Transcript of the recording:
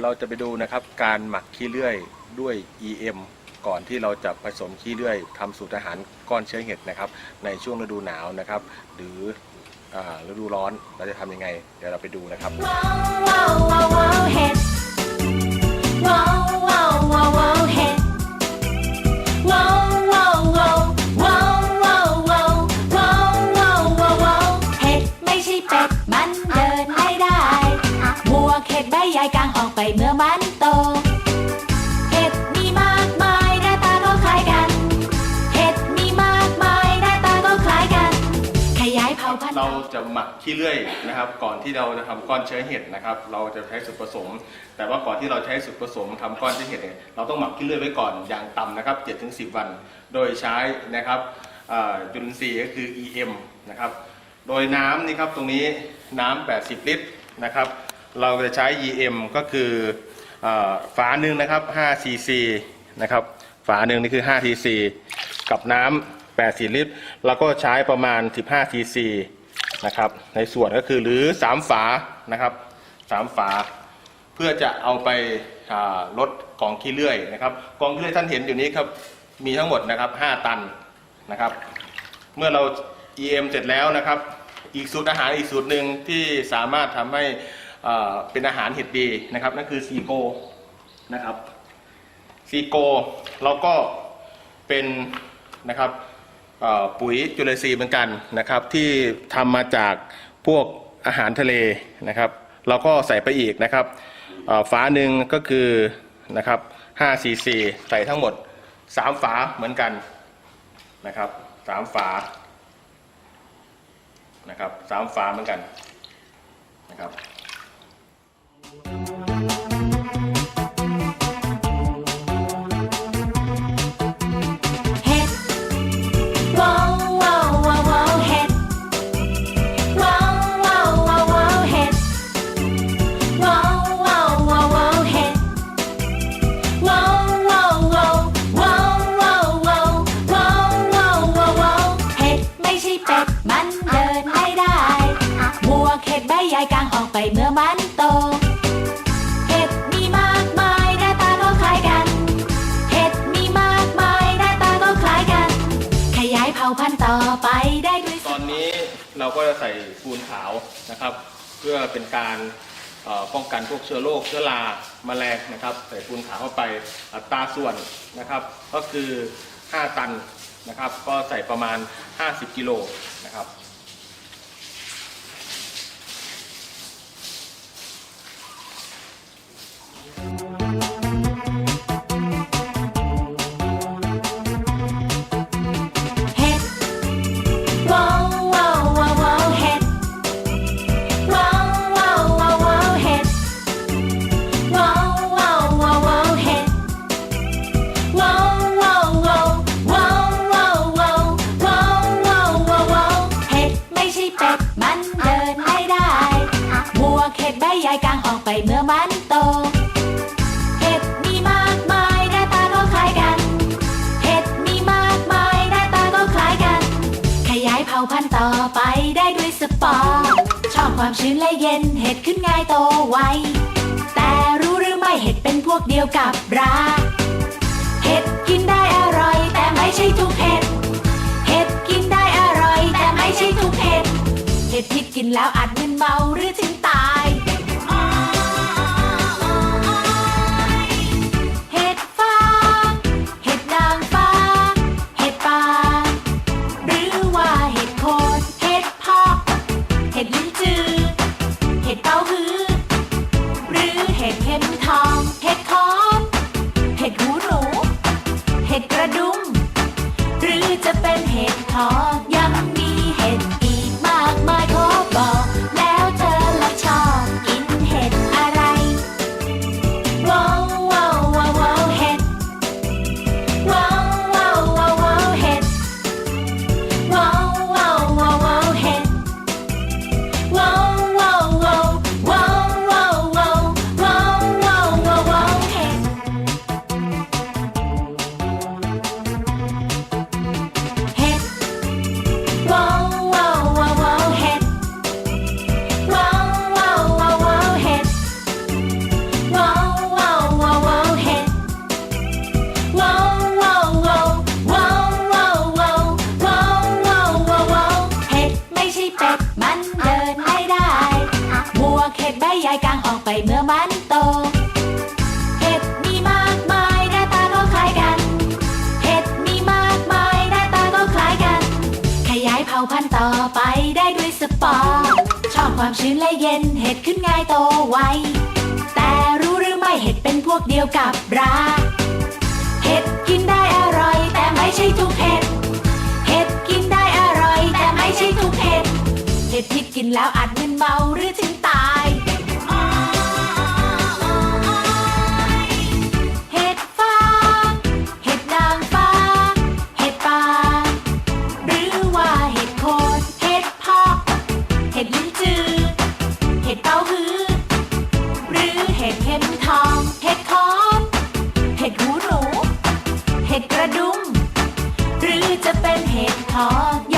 ยวเราจะไปดูนะครับ การหมักขี้เลื่อยด้วย EM ก่อนที่เราจะผสมขี้เลื่อยทำสูตรอาหารก้อนเชื้อเห็ดนะครับ ในช่วงฤดูหนาวนะครับ หรือฤดูร้อนเราจะทำยังไง เดี๋ยวเราไปดูนะครับ ไม่ใช่เป็ดมันเมื่อมันโต เห็ดมีมากมายหน้าตาก็คล้ายกัน เห็ดมีมากมายหน้าตาก็คล้ายกัน ขยายเผ่าพันธุ์ เราจะหมักขี้เลื่อยนะครับ ก่อนที่เราจะทำก้อนเชื้อเห็ดนะครับ เราจะใช้ส่วนผสม แต่ว่าก่อนที่เราใช้ส่วนผสมทำก้อนเชื้อเห็ดเนี่ยเราต้องหมักขี้เลื่อยไว้ก่อนอย่างต่ำนะครับ7-10 วัน โดยใช้นะครับอ่าจุลินทรีย์ก็คือ EM นะครับ โดยน้ำนี่ครับตรงนี้น้ำ80 ลิตรนะครับ เราจะใช้ EM ก็คืออฝาหนึ่งนะครับ5 cc นะครับ ฝาหนึ่งนี่คือ5 cc กับน้ำ80 ลิตร แล้วก็ใช้ประมาณ 15 cc นะครับ ในส่วนก็คือหรือ 3 ฝานะครับ 3 ฝา เพื่อจะเอาไปลดกองขี้เลื่อยนะครับ กองขี้เลื่อยท่านเห็นอยู่นี้ครับ มีทั้งหมดนะครับ 5 ตันนะครับ เมื่อเรา EM เสร็จแล้วนะครับ อีกสูตรอาหารอีกสูตรหนึ่งที่สามารถทำให้ เป็นอาหารเห็ดดีนะครับนั่นคือซีโกนะครับซีโกเราก็เป็นนะครับปุ๋ยจุลินทรีย์เหมือนกันนะครับที่ทำมาจากพวกอาหารทะเลนะครับ เราก็ใส่ไปอีกนะครับฝาหนึ่งก็คือนะครับ5 cc ใส่ทั้งหมด 3 ฝาเหมือนกันนะครับสามฝานะครับสามฝาเหมือนกันนะครับ เห็ดใบใหญ่กลางออกไปเมื่อมันโต เห็ดมีมากมายหน้าตาก็คล้ายกัน เห็ดมีมากมายหน้าตาก็คล้ายกัน ขยายเผ่าพันธุ์ต่อไปได้ด้วยตอนนี้เราก็จะใส่ปูนขาวนะครับ เพื่อเป็นการเอ่อป้องกันพวกเชื้อโรคเชื้อราแมลงนะครับ ใส่ปูนขาวเข้าไปอัตราส่วนนะครับ ก็คือ 5 ตันนะครับ ก็ใส่ประมาณ 50 กิโลนะครับ เมื่อมันโต เห็ดมีมากมายหน้าตาก็คล้ายกัน เห็ดมีมากมายหน้าตาก็คล้ายกัน ขยายเผ่าพันธุ์ต่อไปได้ด้วยสปอร์ชอบความชื้นและเย็นเห็ดขึ้นง่ายโตไว แต่รู้หรือไม่เห็ดเป็นพวกเดียวกับรา เห็ดกินได้อร่อย แต่ไม่ใช่ทุกเห็ด เห็ดกินได้อร่อย แต่ไม่ใช่ทุกเห็ด เห็ดที่กินแล้วอาจมึนเมาหรือถึงตาย ไปเมื่อมันโต เห็ดมีมากมายหน้าตาก็คล้ายกัน เห็ดมีมากมายหน้าตาก็คล้ายกัน ขยายเผ่าพันธุ์ต่อไปได้ด้วยสปอร์ชอบความชื้นและเย็นเห็ดขึ้นง่ายโตไว แต่รู้หรือไม่เห็ดเป็นพวกเดียวกับราเห็ดกินได้อร่อย แต่ไม่ใช่ทุกเห็ด เห็ดกินได้อร่อย แต่ไม่ใช่ทุกเห็ด เห็ดพิษกินแล้วอาจมึนเมาหรือถึงตาย ดุมหรือจะเป็นเห็ดทอด